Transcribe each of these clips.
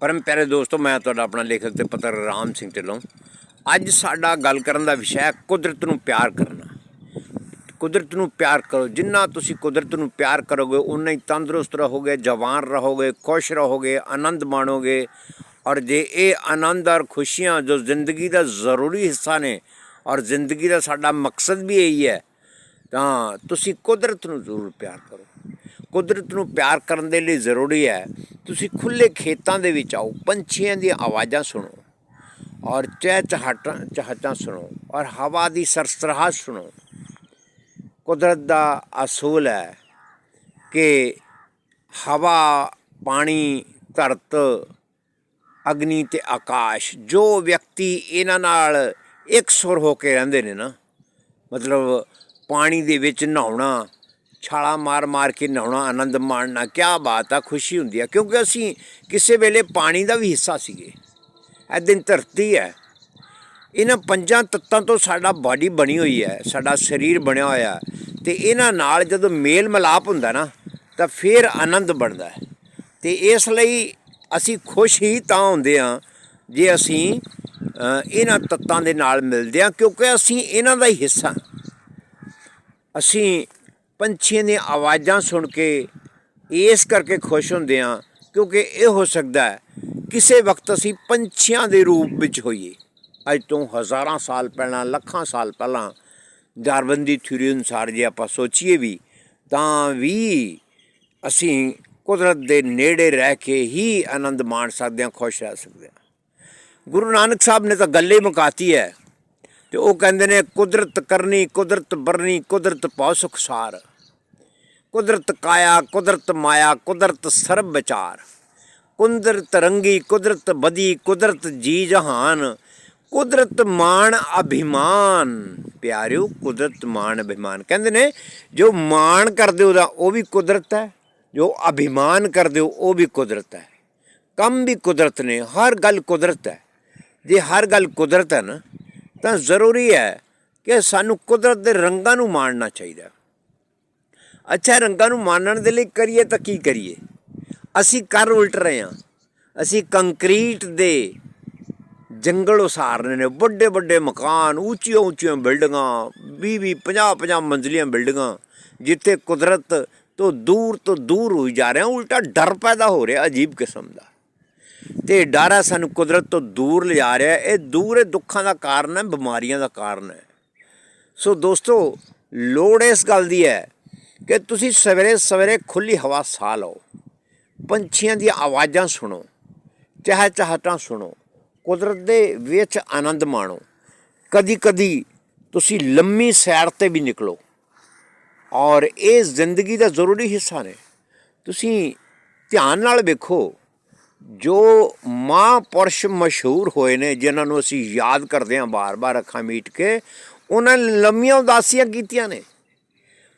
ਪਰਮ ਪਿਆਰੇ ਦੋਸਤੋ, ਮੈਂ ਤੁਹਾਡਾ ਆਪਣਾ ਲੇਖਕ ਤੇ ਪੱਤਰ ਰਾਮ ਸਿੰਘ ਢਿੱਲੋਂ। ਅੱਜ ਸਾਡਾ ਗੱਲ ਕਰਨ ਦਾ ਵਿਸ਼ਾ ਹੈ ਕੁਦਰਤ ਨੂੰ ਪਿਆਰ ਕਰਨਾ। ਕੁਦਰਤ ਨੂੰ ਪਿਆਰ ਕਰੋ। ਜਿੰਨਾ ਤੁਸੀਂ ਕੁਦਰਤ ਨੂੰ ਪਿਆਰ ਕਰੋਗੇ ਉਨਾ ਹੀ ਤੰਦਰੁਸਤ ਰਹੋਗੇ, ਜਵਾਨ ਰਹੋਗੇ, ਖੁਸ਼ ਰਹੋਗੇ, ਆਨੰਦ ਮਾਣੋਗੇ। ਔਰ ਜੇ ਇਹ ਆਨੰਦ ਔਰ ਖੁਸ਼ੀਆਂ ਜੋ ਜ਼ਿੰਦਗੀ ਦਾ ਜ਼ਰੂਰੀ ਹਿੱਸਾ ਨੇ ਔਰ ਜ਼ਿੰਦਗੀ ਦਾ ਸਾਡਾ ਮਕਸਦ ਵੀ ਇਹੀ ਹੈ, ਤਾਂ ਤੁਸੀਂ ਕੁਦਰਤ ਨੂੰ ਜ਼ਰੂਰ ਪਿਆਰ ਕਰੋ। ਕੁਦਰਤ ਨੂੰ ਪਿਆਰ ਕਰਨ ਦੇ ਲਈ ਜ਼ਰੂਰੀ ਹੈ। ਤੁਸੀਂ ਖੁੱਲੇ ਖੇਤਾਂ ਦੇ ਵਿੱਚ ਆਓ, ਪੰਛੀਆਂ ਦੀਆਂ ਆਵਾਜ਼ਾਂ ਸੁਣੋ ਔਰ ਚਹਿ ਚਹਾਟਾਂ ਚਹਚਾਂ ਸੁਣੋ ਔਰ ਹਵਾ ਦੀ ਸਰਸਰਾਹਟ ਸੁਣੋ। ਕੁਦਰਤ ਦਾ ਅਸੂਲ ਹੈ ਕਿ ਹਵਾ, ਪਾਣੀ, ਧਰਤ, ਅਗਨੀ ਤੇ ਆਕਾਸ਼ ਜੋ ਵਿਅਕਤੀ ਇਹਨਾਂ ਨਾਲ ਇੱਕ ਸੁਰ ਹੋ ਕੇ ਰਹਿੰਦੇ ਨੇ ਨਾ, ਮਤਲਬ ਪਾਣੀ ਦੇ ਵਿੱਚ ਨਹਾਉਣਾ ਛਾਲਾ ਮਾਰ ਮਾਰ ਕੇ ਨਹਾਉਣਾ, ਆਨੰਦ ਮਾਣਨਾ ਕੀ ਬਾਤ ਆ, ਖੁਸ਼ੀ ਹੁੰਦੀ ਆ। ਕਿਉਂਕਿ ਅਸੀਂ ਕਿਸੇ ਵੇਲੇ ਪਾਣੀ ਦਾ ਵੀ ਹਿੱਸਾ ਸੀਗੇ। ਇਹ ਦਿਨ ਧਰਤੀ ਹੈ। ਇਹਨਾਂ ਪੰਜਾਂ ਤੱਤਾਂ ਤੋਂ ਸਾਡਾ ਬਾਡੀ ਬਣੀ ਹੋਈ ਹੈ, ਸਾਡਾ ਸਰੀਰ ਬਣਿਆ ਹੋਇਆ ਤੇ ਇਹਨਾਂ ਨਾਲ ਜਦੋਂ ਮੇਲ ਮਿਲਾਪ ਹੁੰਦਾ ਨਾ, ਤਾਂ ਫਿਰ ਆਨੰਦ ਬਣਦਾ ਹੈ। ਤੇ ਇਸ ਲਈ ਅਸੀਂ ਖੁਸ਼ ਹੀ ਤਾਂ ਹੁੰਦੇ ਹਾਂ ਜੇ ਅਸੀਂ ਇਹਨਾਂ ਤੱਤਾਂ ਦੇ ਨਾਲ ਮਿਲਦੇ ਹਾਂ, ਕਿਉਂਕਿ ਅਸੀਂ ਇਹਨਾਂ ਦਾ ਹੀ ਹਿੱਸਾ ਅਸੀਂ ਪੰਛੀਆਂ ਦੀਆਂ ਆਵਾਜ਼ਾਂ ਸੁਣ ਕੇ ਇਸ ਕਰਕੇ ਖੁਸ਼ ਹੁੰਦੇ ਹਾਂ, ਕਿਉਂਕਿ ਇਹ ਹੋ ਸਕਦਾ ਹੈ ਕਿਸੇ ਵਕਤ ਅਸੀਂ ਪੰਛੀਆਂ ਦੇ ਰੂਪ ਵਿੱਚ ਹੋਈਏ। ਅੱਜ ਤੋਂ ਹਜ਼ਾਰਾਂ ਸਾਲ ਪਹਿਲਾਂ, ਲੱਖਾਂ ਸਾਲ ਪਹਿਲਾਂ ਡਾਰਵਨ ਦੀ ਥਿਊਰੀ ਅਨੁਸਾਰ ਜੇ ਆਪਾਂ ਸੋਚੀਏ ਵੀ, ਤਾਂ ਵੀ ਅਸੀਂ ਕੁਦਰਤ ਦੇ ਨੇੜੇ ਰਹਿ ਕੇ ਹੀ ਆਨੰਦ ਮਾਣ ਸਕਦੇ ਹਾਂ, ਖੁਸ਼ ਰਹਿ ਸਕਦੇ ਹਾਂ। ਗੁਰੂ ਨਾਨਕ ਸਾਹਿਬ ਨੇ ਤਾਂ ਗੱਲੇ ਮੁਕਾਤੀ ਹੈ। ਤੇ ਉਹ ਕਹਿੰਦੇ ਨੇ, ਕੁਦਰਤ ਕਰਨੀ, ਕੁਦਰਤ ਬਰਨੀ, ਕੁਦਰਤ ਪਾਉ ਸੁਖਸਾਰ ਕੁਦਰਤ ਕਾਇਆ, ਕੁਦਰਤ ਮਾਇਆ, ਕੁਦਰਤ ਸਰਬ ਵਿਚਾਰ। ਕੁਦਰਤ ਰੰਗੀ, ਕੁਦਰਤ ਬਦੀ, ਕੁਦਰਤ ਜੀ ਜਹਾਨ। ਕੁਦਰਤ ਮਾਣ ਅਭਿਮਾਨ। ਪਿਆਰਿਓ, ਕੁਦਰਤ ਮਾਣ ਅਭਿਮਾਨ। ਕਹਿੰਦੇ ਨੇ, ਜੋ ਮਾਣ ਕਰਦੇ ਉਹਦਾ ਉਹ ਵੀ ਕੁਦਰਤ ਹੈ, ਜੋ ਅਭਿਮਾਨ ਕਰਦੇ ਹੋ ਉਹ ਵੀ ਕੁਦਰਤ ਹੈ। ਕੰਮ ਵੀ ਕੁਦਰਤ ਨੇ, ਹਰ ਗੱਲ ਕੁਦਰਤ ਹੈ। ਜੇ ਹਰ ਗੱਲ ਕੁਦਰਤ ਹੈ ਨਾ ਤਾਂ ਜ਼ਰੂਰੀ ਹੈ ਕਿ ਸਾਨੂੰ ਕੁਦਰਤ ਦੇ ਰੰਗਾਂ ਨੂੰ ਮਾਣਨਾ ਚਾਹੀਦਾ। ਅੱਛਾ, ਰੰਗਾਂ ਨੂੰ ਮਾਣਨ ਦੇ ਲਈ ਕਰੀਏ ਤਾਂ ਕੀ ਕਰੀਏ? ਅਸੀਂ ਕਰ ਉਲਟ ਰਹੇ ਹਾਂ। ਅਸੀਂ ਕੰਕਰੀਟ ਦੇ ਜੰਗਲ ਉਸਾਰਨੇ ਨੇ ਵੱਡੇ ਵੱਡੇ ਮਕਾਨ ਉੱਚੀਆਂ ਉੱਚੀਆਂ ਬਿਲਡਿੰਗਾਂ 20 20 50 50 ਮੰਜ਼ਲੀਆਂ ਬਿਲਡਿੰਗਾਂ, ਜਿੱਥੇ ਕੁਦਰਤ ਤੋਂ ਦੂਰ ਤੋਂ ਦੂਰ ਹੋਈ ਜਾ ਰਹੇ ਹਾਂ ਉਲਟਾ ਡਰ ਪੈਦਾ ਹੋ ਰਿਹਾ ਅਜੀਬ ਕਿਸਮ ਦਾ। ਤੇ ਡਰ ਹੈ, ਸਾਨੂੰ ਕੁਦਰਤ ਤੋਂ ਦੂਰ ਲਿਜਾ ਰਿਹਾ ਇਹ ਦੂਰ ਇਹ ਦੁੱਖਾਂ ਦਾ ਕਾਰਨ ਹੈ, ਬਿਮਾਰੀਆਂ ਦਾ ਕਾਰਨ ਹੈ। ਸੋ ਦੋਸਤੋ, ਲੋੜ ਇਸ ਗੱਲ ਦੀ ਹੈ ਕਿ ਤੁਸੀਂ ਸਵੇਰੇ ਸਵੇਰੇ ਖੁੱਲੀ ਹਵਾ ਸਾਹ ਲਓ। ਪੰਛੀਆਂ ਦੀਆਂ ਆਵਾਜ਼ਾਂ ਸੁਣੋ ਚਹਿਚਹਾਟਾਂ ਸੁਣੋ, ਕੁਦਰਤ ਦੇ ਵਿੱਚ ਆਨੰਦ ਮਾਣੋ। ਕਦੀ ਕਦੀ ਤੁਸੀਂ ਲੰਮੀ ਸੈਰ ਤੇ ਵੀ ਨਿਕਲੋ। ਔਰ ਇਹ ਜ਼ਿੰਦਗੀ ਦਾ ਜ਼ਰੂਰੀ ਹਿੱਸਾ ਨੇ। ਤੁਸੀਂ ਧਿਆਨ ਨਾਲ ਵੇਖੋ ਜੋ ਮਹਾਂਪੁਰਸ਼ ਮਸ਼ਹੂਰ ਹੋਏ ਨੇ, ਜਿਨ੍ਹਾਂ ਨੂੰ ਅਸੀਂ ਯਾਦ ਕਰਦੇ ਹਾਂ ਬਾਰ-ਬਾਰ ਅੱਖਾਂ ਮੀਟ ਕੇ, ਉਹਨਾਂ ਨੇ ਲੰਮੀਆਂ ਉਦਾਸੀਆਂ ਕੀਤੀਆਂ ਨੇ।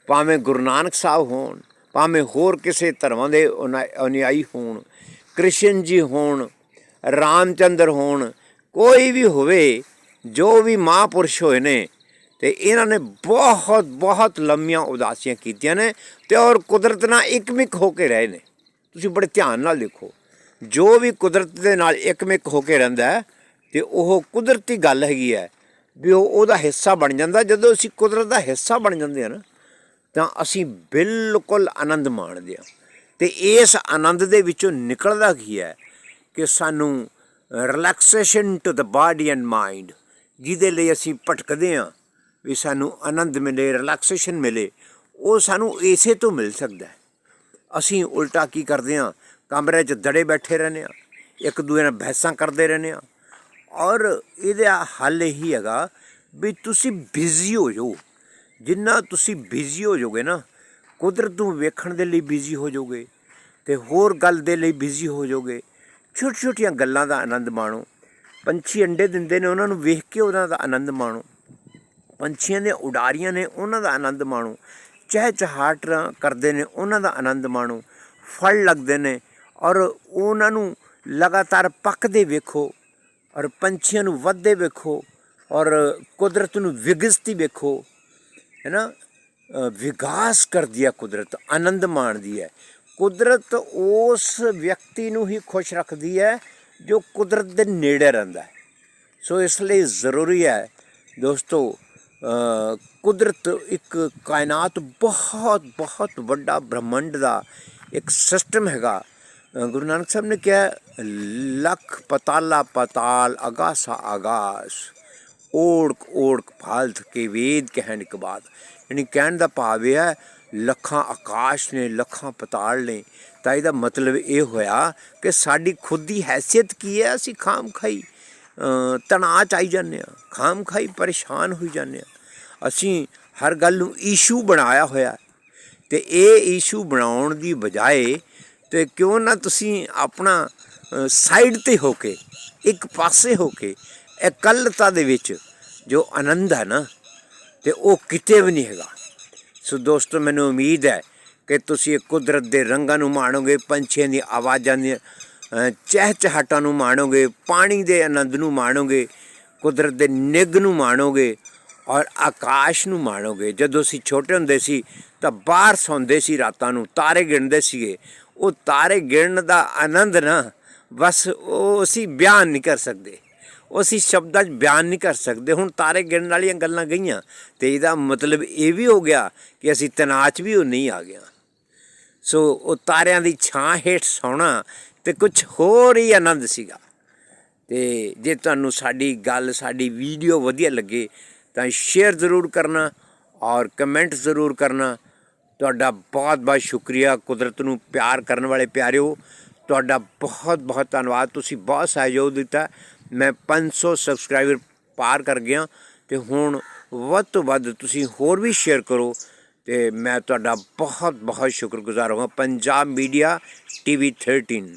ਭਾਵੇਂ ਗੁਰੂ ਨਾਨਕ ਸਾਹਿਬ ਹੋਣ, ਭਾਵੇਂ ਹੋਰ ਕਿਸੇ ਧਰਮਾਂ ਦੇ ਅਨੁ- ਅਨੁਯਾਈ ਹੋਣ, ਕ੍ਰਿਸ਼ਨ ਜੀ ਹੋਣ, ਰਾਮਚੰਦਰ ਹੋਣ, ਕੋਈ ਵੀ ਹੋਵੇ, ਜੋ ਵੀ ਮਹਾਂਪੁਰਸ਼ ਹੋਏ ਨੇ, ਤੇ ਇਹਨਾਂ ਨੇ ਬਹੁਤ ਬਹੁਤ ਲੰਮੀਆਂ ਉਦਾਸੀਆਂ ਕੀਤੀਆਂ ਨੇ ਤੇ ਔਰ ਕੁਦਰਤ ਨਾਲ ਇੱਕਮਿਕ ਹੋ ਕੇ ਰਹੇ ਨੇ। ਤੁਸੀਂ ਬੜੇ ਧਿਆਨ ਨਾਲ ਦੇਖੋ। ਜੋ ਵੀ ਕੁਦਰਤ ਦੇ ਨਾਲ ਇੱਕਮਿਕ ਹੋ ਕੇ ਰਹਿੰਦਾ ਹੈ ਤੇ ਉਹ ਕੁਦਰਤੀ ਗੱਲ ਹੈਗੀ ਹੈ ਵੀ ਉਹ ਉਹਦਾ ਹਿੱਸਾ ਬਣ ਜਾਂਦਾ। ਜਦੋਂ ਅਸੀਂ ਕੁਦਰਤ ਦਾ ਹਿੱਸਾ ਬਣ ਜਾਂਦੇ ਹਾਂ ਨਾ, ਤਾਂ ਅਸੀਂ ਬਿਲਕੁਲ ਆਨੰਦ ਮਾਣਦੇ ਹਾਂ। ਤੇ ਇਸ ਆਨੰਦ ਦੇ ਵਿੱਚੋਂ ਨਿਕਲਦਾ ਕੀ ਹੈ ਕਿ ਸਾਨੂੰ relaxation to the body and mind ਜਿਹਦੇ ਲਈ ਅਸੀਂ ਭਟਕਦੇ ਹਾਂ ਵੀ ਸਾਨੂੰ ਆਨੰਦ ਮਿਲੇ ਰਿਲੈਕਸੇਸ਼ਨ ਮਿਲੇ, ਉਹ ਸਾਨੂੰ ਇਸੇ ਤੋਂ ਮਿਲ ਸਕਦਾ ਹੈ। ਅਸੀਂ ਉਲਟਾ ਕੀ ਕਰਦੇ ਹਾਂ ਕਮਰੇ 'ਚ ਦੜੇ ਬੈਠੇ ਰਹਿੰਦੇ ਹਾਂ ਇੱਕ ਦੂਜੇ ਨਾਲ ਬਹਿਸਾਂ ਕਰਦੇ ਰਹਿੰਦੇ ਹਾਂ ਔਰ ਇਹਦਾ ਹੱਲ ਇਹੀ ਹੈਗਾ ਵੀ ਤੁਸੀਂ ਬਿਜ਼ੀ ਹੋ ਜਾਓ। ਜਿੰਨਾ ਤੁਸੀਂ ਬਿਜ਼ੀ ਹੋ ਜਾਓਗੇ ਨਾ, ਕੁਦਰਤ ਨੂੰ ਵੇਖਣ ਦੇ ਲਈ ਬਿਜ਼ੀ ਹੋ ਜਾਓਗੇ ਤੇ ਹੋਰ ਗੱਲ ਦੇ ਲਈ ਬਿਜ਼ੀ ਹੋ ਜਾਓਗੇ। ਛੋਟੀ ਛੋਟੀਆਂ ਗੱਲਾਂ ਦਾ ਆਨੰਦ ਮਾਣੋ। ਪੰਛੀ ਅੰਡੇ ਦਿੰਦੇ ਨੇ, ਉਹਨਾਂ ਨੂੰ ਵੇਖ ਕੇ ਉਹਨਾਂ ਦਾ ਆਨੰਦ ਮਾਣੋ। ਪੰਛੀਆਂ ਦੀਆਂ ਉਡਾਰੀਆਂ ਨੇ, ਉਹਨਾਂ ਦਾ ਆਨੰਦ ਮਾਣੋ। ਚਹਿਚਹਾਟ ਕਰਦੇ ਨੇ, ਉਹਨਾਂ ਦਾ ਆਨੰਦ ਮਾਣੋ। ਫਲ ਲੱਗਦੇ ਨੇ ਔਰ ਉਹਨਾਂ ਨੂੰ ਲਗਾਤਾਰ ਪੱਕਦੇ ਵੇਖੋ, ਔਰ ਪੰਛੀਆਂ ਨੂੰ ਵੱਧਦੇ ਵੇਖੋ, ਔਰ ਕੁਦਰਤ ਨੂੰ ਵਿਗਸਤੀ ਵੇਖੋ, ਹੈ ਨਾ? ਵਿਕਾਸ ਕਰਦੀ ਹੈ ਕੁਦਰਤ, ਆਨੰਦ ਮਾਣਦੀ ਹੈ। ਕੁਦਰਤ ਉਸ ਵਿਅਕਤੀ ਨੂੰ ਹੀ ਖੁਸ਼ ਰੱਖਦੀ ਹੈ ਜੋ ਕੁਦਰਤ ਦੇ ਨੇੜੇ ਰਹਿੰਦਾ ਹੈ। ਸੋ ਇਸ ਲਈ ਜ਼ਰੂਰੀ ਹੈ ਦੋਸਤੋ ਕੁਦਰਤ ਇੱਕ ਕਾਇਨਾਤ ਬਹੁਤ ਬਹੁਤ ਵੱਡਾ ਬ੍ਰਹਮੰਡ ਦਾ ਇੱਕ ਸਿਸਟਮ ਹੈਗਾ। ਗੁਰੂ ਨਾਨਕ ਸਾਹਿਬ ਨੇ ਕਿਹਾ, ਲੱਖ ਪਤਾਲਾ ਪਤਾਲ, ਅਗਾਸਾ ਆਗਾਸ ਓੜਕ ਓੜਕ ਫਾਲਤ ਕੇ ਵੇਦ ਕਹਿਣ ਇੱਕ ਬਾਤ। ਯਾਨੀ ਕਹਿਣ ਦਾ ਭਾਵ ਇਹ ਹੈ, ਲੱਖਾਂ ਆਕਾਸ਼ ਨੇ, ਲੱਖਾਂ ਪਤਾਲ ਨੇ। ਤਾਂ ਇਹਦਾ ਮਤਲਬ ਇਹ ਹੋਇਆ ਕਿ ਸਾਡੀ ਖੁਦ ਦੀ ਹੈਸੀਅਤ ਕੀ ਹੈ? ਅਸੀਂ ਖਾਮ ਖਾਈ ਤਣਾਅ ਚ ਆਈ ਜਾਂਦੇ ਆ ਖਾਮ ਖਾਈ ਪਰੇਸ਼ਾਨ ਹੋਈ ਜਾਂਦੇ ਆ ਅਸੀਂ ਹਰ ਗੱਲ ਨੂੰ ਇਸ਼ੂ ਬਣਾਇਆ ਹੋਇਆ ਹੈ। ਤੇ ਇਹ ਇਸ਼ੂ ਬਣਾਉਣ ਦੀ ਬਜਾਏ ਤੇ ਕਿਉਂ ਨਾ ਤੁਸੀਂ ਆਪਣਾ ਸਾਈਡ ਤੇ ਹੋ ਕੇ ਇੱਕ ਪਾਸੇ ਹੋ ਕੇ ਇਕੱਲਤਾ ਦੇ ਵਿੱਚ ਜੋ ਆਨੰਦ ਹੈ ਨਾ ਤੇ ਉਹ ਕਿਤੇ ਵੀ ਨਹੀਂ ਹੈਗਾ। ਸੋ ਦੋਸਤੋ ਮੈਨੂੰ ਉਮੀਦ ਹੈ ਕਿ ਤੁਸੀਂ ਕੁਦਰਤ ਦੇ ਰੰਗਾਂ ਨੂੰ ਮਾਣੋਗੇ ਪੰਛੀਆਂ ਦੀ ਆਵਾਜ਼ਾਂ ਦੀ ਅ, ਚਹਿਚਹਾਟਾਂ ਨੂੰ ਮਾਣੋਗੇ ਪਾਣੀ ਦੇ ਆਨੰਦ ਨੂੰ ਮਾਣੋਗੇ ਕੁਦਰਤ ਦੇ ਨਿੱਘ ਨੂੰ ਮਾਣੋਗੇ ਔਰ ਆਕਾਸ਼ ਨੂੰ ਮਾਣੋਗੇ। ਜਦੋਂ ਅਸੀਂ ਛੋਟੇ ਹੁੰਦੇ ਸੀ ਤਾਂ ਬਾਹਰ ਸੌਂਦੇ ਸੀ ਰਾਤਾਂ ਨੂੰ ਤਾਰੇ ਗਿਣਦੇ ਸੀਗੇ। ਉਹ ਤਾਰੇ ਗਿਣਨ ਦਾ ਆਨੰਦ ਨਾ, ਬਸ ਉਹ ਅਸੀਂ ਬਿਆਨ ਨਹੀਂ ਕਰ ਸਕਦੇ। ਉਹ ਅਸੀਂ ਸ਼ਬਦਾਂ 'ਚ ਬਿਆਨ ਨਹੀਂ ਕਰ ਸਕਦੇ। ਹੁਣ ਤਾਰੇ ਗਿਣਨ ਵਾਲੀਆਂ ਗੱਲਾਂ ਗਈਆਂ, ਤੇ ਇਹਦਾ ਮਤਲਬ ਇਹ ਵੀ ਹੋ ਗਿਆ ਕਿ ਅਸੀਂ ਤਨਾਅ 'ਚ ਵੀ ਉਹ ਨਹੀਂ ਆ ਗਿਆ ਸੋ ਉਹ ਤਾਰਿਆਂ ਦੀ ਛਾਂ ਹੇਠ ਸੌਣਾ ਤੇ ਕੁਝ ਹੋਰ ਹੀ ਆਨੰਦ ਸੀਗਾ। ਤੇ ਜੇ ਤੁਹਾਨੂੰ ਸਾਡੀ ਗੱਲ, ਸਾਡੀ ਵੀਡੀਓ ਵਧੀਆ ਲੱਗੇ ਤਾਂ ਸ਼ੇਅਰ ਜ਼ਰੂਰ ਕਰਨਾ ਔਰ ਕਮੈਂਟ ਜ਼ਰੂਰ ਕਰਨਾ। ਤੁਹਾਡਾ ਬਹੁਤ ਬਹੁਤ ਸ਼ੁਕਰੀਆ ਕੁਦਰਤ ਨੂੰ ਪਿਆਰ ਕਰਨ ਵਾਲੇ ਪਿਆਰਿਓ। ਤੁਹਾਡਾ ਬਹੁਤ ਬਹੁਤ ਧੰਨਵਾਦ। ਤੁਸੀਂ ਬਹੁਤ ਸਹਿਯੋਗ ਦਿੱਤਾ। ਮੈਂ 500 ਸਬਸਕ੍ਰਾਈਬਰ ਪਾਰ ਕਰ ਗਿਆ ਤੇ ਹੁਣ ਵੱਧ ਤੋਂ ਵੱਧ ਤੁਸੀਂ ਹੋਰ ਵੀ ਸ਼ੇਅਰ ਕਰੋ ਤੇ ਮੈਂ ਤੁਹਾਡਾ ਬਹੁਤ ਬਹੁਤ ਸ਼ੁਕਰਗੁਜ਼ਾਰ ਹਾਂ। Punjab media TV 13